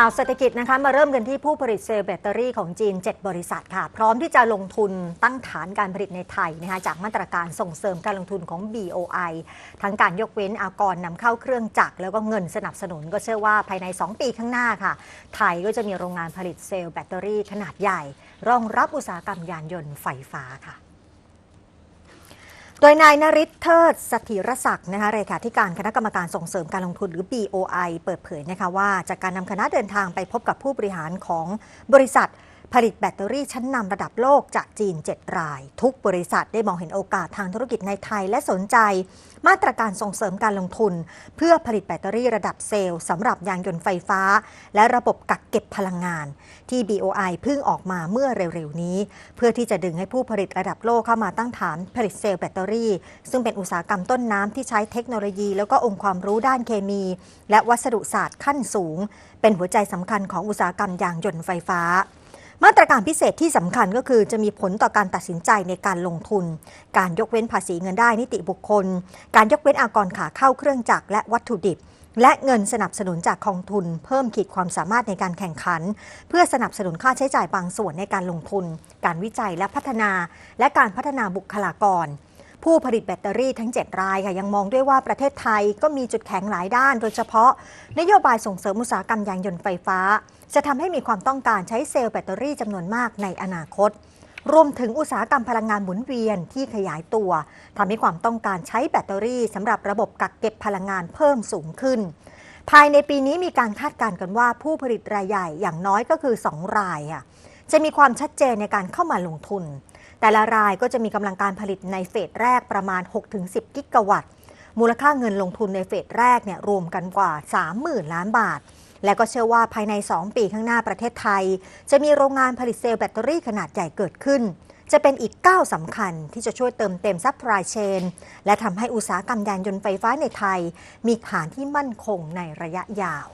ข่าวเศรษฐกิจนะคะมาเริ่มกันที่ผู้ผลิตเซลล์แบตเตอรี่ของจีน 7 บริษัทค่ะ พร้อมที่จะลงทุนตั้งฐานการผลิตในไทยนะคะจากมาตรการส่งเสริมการลงทุนของ BOI ทั้งการยกเว้นอากรนำเข้าเครื่องจักรแล้วก็เงินสนับสนุนก็เชื่อว่าภายใน 2 ปีข้างหน้าค่ะ ไทยก็จะมีโรงงานผลิตเซลล์แบตเตอรี่ขนาดใหญ่ รองรับอุตสาหกรรมยานยนต์ไฟฟ้าค่ะ โดยนายนริศเทิดสถิรศักดิ์นะคะเลขาธิการคณะกรรมการส่งเสริมการลงทุนหรือ BOI เปิดเผยนะคะว่า จากการนำคณะเดินทางไปพบกับผู้บริหารของบริษัท ผลิตแบตเตอรี่ชั้นนำระดับโลกจากจีน 7 ราย ทุกบริษัทได้มองเห็นโอกาสทางธุรกิจในไทยและสนใจ มาตรการส่งเสริมการลงทุน เพื่อผลิตแบตเตอรี่ระดับเซลล์สำหรับยานยนต์ไฟฟ้า และระบบกักเก็บพลังงาน ที่ BOI เพิ่งออกมาเมื่อเร็วๆนี้ เพื่อที่จะดึงให้ผู้ผลิตระดับโลกเข้ามาตั้งฐานผลิตเซลล์แบตเตอรี่ ซึ่งเป็นอุตสาหกรรมต้นน้ำที่ใช้เทคโนโลยี แล้วก็องค์ความรู้ด้านเคมี และวัสดุศาสตร์ขั้นสูง เป็นหัวใจสำคัญของอุตสาหกรรมยางยนต์ไฟฟ้า มาตรการพิเศษที่สำคัญก็คือจะมีผลต่อการตัดสินใจในการลงทุน การยกเว้นภาษีเงินได้นิติบุคคล การยกเว้นอากรขาเข้าเครื่องจักรและวัตถุดิบ และเงินสนับสนุนจากกองทุน เพิ่มขีดความสามารถในการแข่งขัน เพื่อสนับสนุนค่าใช้จ่ายบางส่วนในการลงทุน การวิจัยและพัฒนา และการพัฒนาบุคลากร ผู้ผลิตแบตเตอรี่ทั้ง 7 รายค่ะยังมองด้วยว่าประเทศไทยก็มีจุดแข็งหลายด้าน โดยเฉพาะ นโยบายส่งเสริมอุตสาหกรรมยานยนต์ไฟฟ้า จะทำให้มีความต้องการใช้เซลล์แบตเตอรี่จำนวนมากในอนาคต รวมถึงอุตสาหกรรมพลังงานหมุนเวียนที่ขยายตัวทำให้ความต้องการใช้แบตเตอรี่สำหรับระบบกักเก็บพลังงานเพิ่มสูงขึ้น ภายในปีนี้มีการคาดการณ์กันว่าผู้ผลิตรายใหญ่อย่างน้อยก็คือ 2 รายค่ะ จะมีความชัดเจนในการเข้ามาลงทุน แต่ละรายก็จะมีกำลังการผลิตในเฟสแรกประมาณ 6-10 กิกะวัตต์ มูลค่าเงินลงทุนในเฟสแรกเนี่ยรวมกันกว่า 30,000 ล้านบาท และก็เชื่อว่าภายใน 2 ปีข้างหน้าประเทศไทย จะมีโรงงานผลิตเซลล์แบตเตอรี่ขนาดใหญ่เกิดขึ้นจะเป็นอีกก้าวสำคัญที่จะช่วยเติมเต็มซัพพลายเชน และทำให้อุตสาหกรรมยานยนต์ไฟฟ้าในไทย มีฐานที่มั่นคงในระยะยาว